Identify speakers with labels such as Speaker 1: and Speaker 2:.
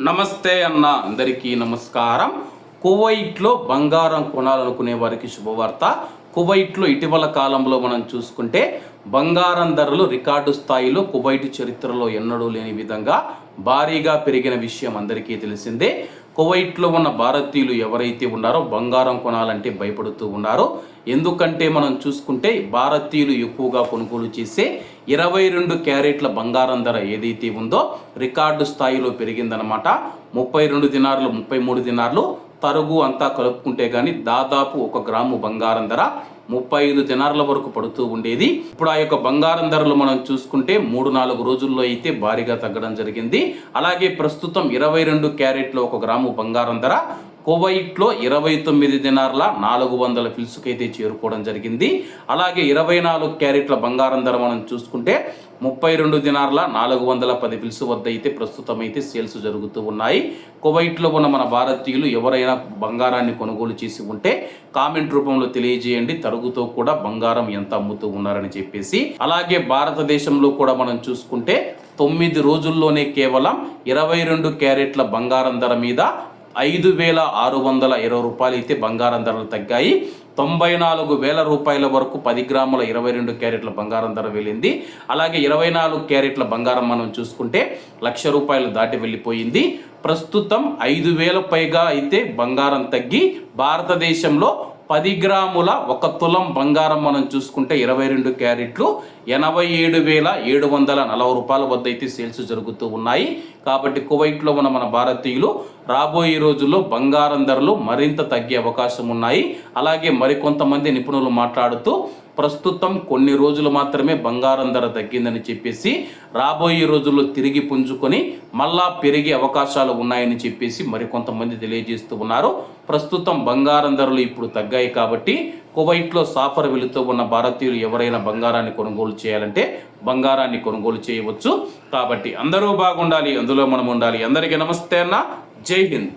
Speaker 1: నమస్తే అన్న అందరికీ నమస్కారం. కువైట్లో బంగారం కొనాలనుకునే వారికి శుభవార్త. కువైట్లో ఇటీవల కాలంలో మనం చూసుకుంటే బంగారం ధరలు రికార్డు స్థాయిలో కువైట్ చరిత్రలో ఎన్నడూ లేని విధంగా భారీగా పెరిగిన విషయం అందరికీ తెలిసిందే. కువైట్లో ఉన్న భారతీయులు ఎవరైతే ఉన్నారో బంగారం కొనాలంటే భయపడుతూ ఉన్నారో. ఎందుకంటే మనం చూసుకుంటే భారతీయులు ఎక్కువగా కొనుగోలు చేసే ఇరవై రెండు క్యారెట్ల బంగారం ధర ఏదైతే ఉందో రికార్డు స్థాయిలో పెరిగిందనమాట ముప్పై రెండు దినార్లు ముప్పై మూడు దినార్లు తరుగు అంతా కలుపుకుంటే కానీ దాదాపు ఒక గ్రాము బంగారం ధర ముప్పై ఐదు దినార్ల వరకు పడుతూ ఉండేది. ఇప్పుడు ఆ యొక్క బంగారం ధరలు మనం చూసుకుంటే మూడు నాలుగు రోజుల్లో అయితే భారీగా తగ్గడం జరిగింది. అలాగే ప్రస్తుతం ఇరవై రెండు క్యారెట్లు ఒక గ్రాము బంగారం ధర కువైట్లో ఇరవై తొమ్మిది దినార్ల నాలుగు వందల ఫిల్సుకైతే చేరుకోవడం జరిగింది. అలాగే ఇరవై నాలుగు క్యారెట్ల బంగారం ధర మనం చూసుకుంటే ముప్పై రెండు దినార్ల నాలుగు వందల పది ఫిల్సు వద్ద అయితే ప్రస్తుతం అయితే సేల్స్ జరుగుతూ ఉన్నాయి. కువైట్లో ఉన్న మన భారతీయులు ఎవరైనా బంగారాన్ని కొనుగోలు చేసి ఉంటే కామెంట్ రూపంలో తెలియజేయండి. తరుగుతో కూడా బంగారం ఎంత అమ్ముతూ ఉన్నారని చెప్పేసి. అలాగే భారతదేశంలో కూడా మనం చూసుకుంటే తొమ్మిది రోజుల్లోనే కేవలం ఇరవై రెండు క్యారెట్ల బంగారం ధర మీద ఐదు వేల ఆరు వందల ఇరవై రూపాయలు అయితే బంగారం ధరలు తగ్గాయి. తొంభై నాలుగు వేల రూపాయల వరకు పది గ్రాముల ఇరవై రెండు క్యారెట్ల బంగారం ధర వెళ్ళింది. అలాగే ఇరవై నాలుగు క్యారెట్ల బంగారం మనం చూసుకుంటే లక్ష రూపాయలు దాటి వెళ్ళిపోయింది. ప్రస్తుతం ఐదు వేల పైగా అయితే బంగారం తగ్గి భారతదేశంలో పది గ్రాముల ఒక తులం బంగారం మనం చూసుకుంటే ఇరవై రెండు క్యారెట్లు ఎనభై ఏడు వేల ఏడు వందల నలభై రూపాయల వద్ద అయితే సేల్స్ జరుగుతూ ఉన్నాయి. కాబట్టి కువైట్లో ఉన్న మన భారతీయులు రాబోయే రోజుల్లో బంగారం ధరలు మరింత తగ్గే అవకాశం ఉన్నాయి. అలాగే మరికొంతమంది నిపుణులు మాట్లాడుతూ ప్రస్తుతం కొన్ని రోజులు మాత్రమే బంగారం ధర తగ్గిందని చెప్పేసి రాబోయే రోజుల్లో తిరిగి పుంజుకొని మళ్ళా పెరిగే అవకాశాలు ఉన్నాయని చెప్పేసి మరికొంతమంది తెలియజేస్తూ ఉన్నారు. ప్రస్తుతం బంగారం ధరలు ఇప్పుడు తగ్గాయి కాబట్టి కువైట్లో సాఫర్ వెళుతూ ఉన్న భారతీయులు ఎవరైనా బంగారాన్ని కొనుగోలు చేయాలంటే బంగారాన్ని కొనుగోలు చేయవచ్చు. కాబట్టి అందరూ బాగుండాలి అందులో మనం ఉండాలి. అందరికీ నమస్తే అన్న. జై హింద్.